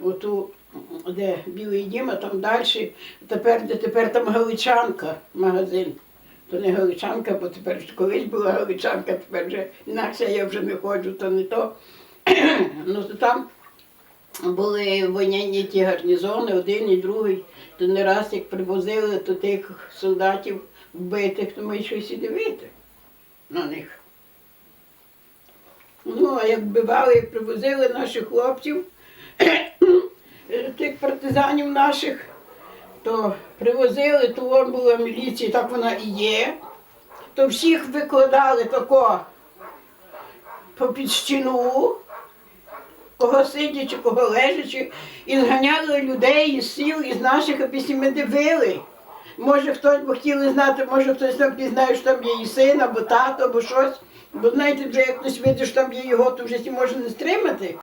Оту, де Білий Дім, а там далі, тепер, де тепер там Галичанка магазин. То не Галичанка, бо тепер колись була Галичанка, тепер вже інакше я вже не ходжу, то не то. ну, то там були воєнні ті гарнізони, один і другий. То не раз як привозили то тих солдатів вбитих, то ми йшли сі дивити на них. Ну, а як вбивали, як привозили наших хлопців, партизанів наших, то привозили, то вон була міліція, так вона і є. То всіх викладали тако попід стіну, кого сидячи, кого лежачи, і зганяли людей із сіл, із наших, а після ми дивили. Може хтось бо хотіли знати, може хтось там пізнає, що там є і син, або тато, або щось. Бо знаєте, вже як хтось видить, що там є його, то вже сі може не стримати.